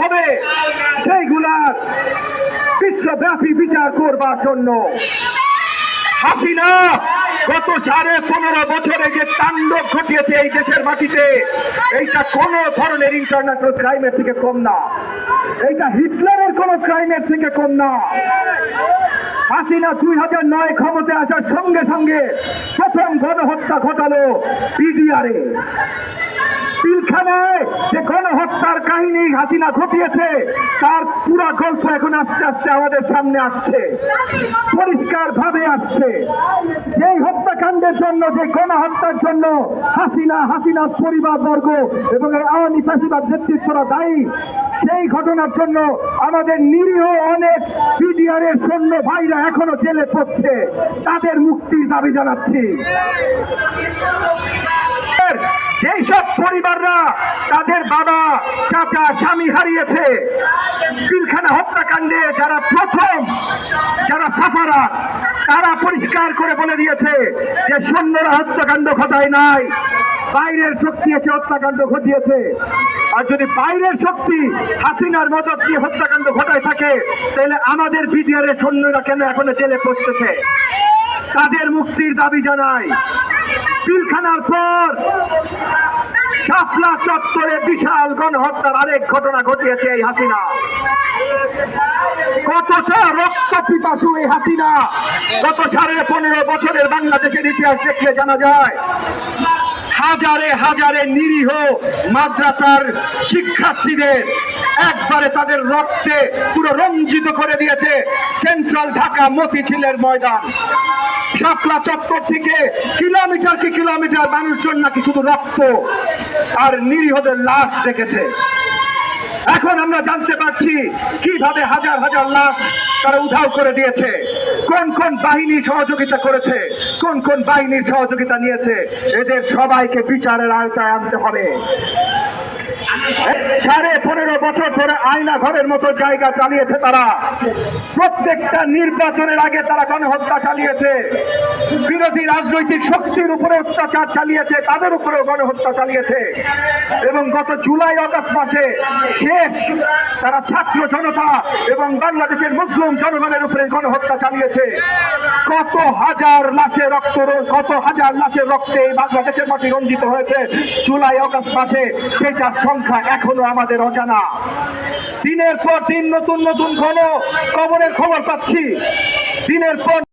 হবে। সেইগুলার বিশ্বব্যাপী বিচার করবার জন্য। হাসিনা গত সাড়ে পনেরো বছরে যে তাণ্ডব ঘটিয়েছে এই দেশের মাটিতে, এইটা কোন ধরনের ইন্টারন্যাশনাল ক্রাইমের থেকে কম না। এইটা হিটলারের কোন ক্রাইমের থেকে কম না। হাসিনা দুই হাজার নয় ক্ষমতায় আসার সঙ্গে সঙ্গে প্রথম গণহত্যা ঘটালো পিডিআরে গণহত্যার কাহিনী হাসিনা ঘটিয়েছে, তার পুরা গল্প এখন আস্তে আস্তে আমাদের সামনে আসছে। পরিষ্কার ভাবে আসছে। যেই হত্যাকাণ্ডের জন্য, যে গণহত্যার জন্য হাসিনা, হাসিনার পরিবার বর্গ এবং আওয়ামী ফাঁসিবাদ নেতৃত্বরা দায়ী, সেই ঘটনার জন্য আমাদের নিরীহ অনেক পিডিআরের সৈন্য ভাইরা এখনও জেলে পড়ছে। তাদের মুক্তির দাবি জানাচ্ছি। যেই সব পরিবাররা তাদের বাবা, চাচা, স্বামী হারিয়েছে, পিলখানা হত্যাকাণ্ডে যারা প্রথম, যারা সাফারা, তারা পরিষ্কার করে বলে দিয়েছে যে সৈন্যরা হত্যাকাণ্ড ঘটায় নাই, বাইরের শক্তি এসে হত্যাকাণ্ড ঘটিয়েছে। আর যদি বাইরের শক্তি হাসিনার মদত দিয়ে হত্যাকাণ্ড ঘটায় থাকে, তাহলে আমাদের বিডিআর এর সৈন্যরা কেন এখনও জেলে পড়তেছে তাদের মুক্তির দাবি জানায়। পিলখানার পর শাপলা চত্বরে বিশাল গণহত্যার আরেক ঘটনা ঘটিয়েছে এই হাসিনা। কত কতটা রক্ত পিপাসু এই হাসিনা? গত সাড়ে পনেরো বছরের বাংলাদেশের ইতিহাস দেখলে জানা যায় হাজারে হাজারে নিরীহ মাদ্রাসার শিক্ষার্থীদের একবারে তাদের রক্তে পুরো রঞ্জিত করে দিয়েছে সেন্ট্রাল ঢাকা মতিঝিলের ময়দান। শাপলা চত্বর থেকে কিলোমিটার কি কিলোমিটার মানুষজন নাকি শুধু রক্ত আর নিরীহদের লাশ দেখেছে। এখন আমরা জানতে পারছি কীভাবে হাজার হাজার লাশ তারা উধাও করে দিয়েছে। কোন কোন বাহিনী সহযোগিতা করেছে, কোন কোন বাহিনীর সহযোগিতা নিয়েছে, এদের সবাইকে বিচারের আওতায় আনতে হবে। সাড়ে পনেরো বছর ধরে আয়না ঘরের মতো জায়গা চালিয়েছে তারা। প্রত্যেকটা নির্বাচনের আগে তারা গণহত্যা চালিয়েছে। বিরোধী রাজনৈতিক শক্তির উপরে অত্যাচার চালিয়েছে, তাদের উপরেও গণহত্যা চালিয়েছে। এবং গত জুলাই আগস্ট মাসে শেষ তারা ছাত্র জনতা এবং বাংলাদেশের মুসলিম জনগণের উপরে গণহত্যা চালিয়েছে। কত হাজার লাশে রক্ত কত হাজার লাশের রক্তে এই বাংলাদেশের মাটি রঞ্জিত হয়েছে। জুলাই, অগস্ট মাসে সেটার সংখ্যা এখনও আমাদের অজানা। দিনের পর দিন নতুন নতুন ঘন কবরের খবর পাচ্ছি। দিনের পর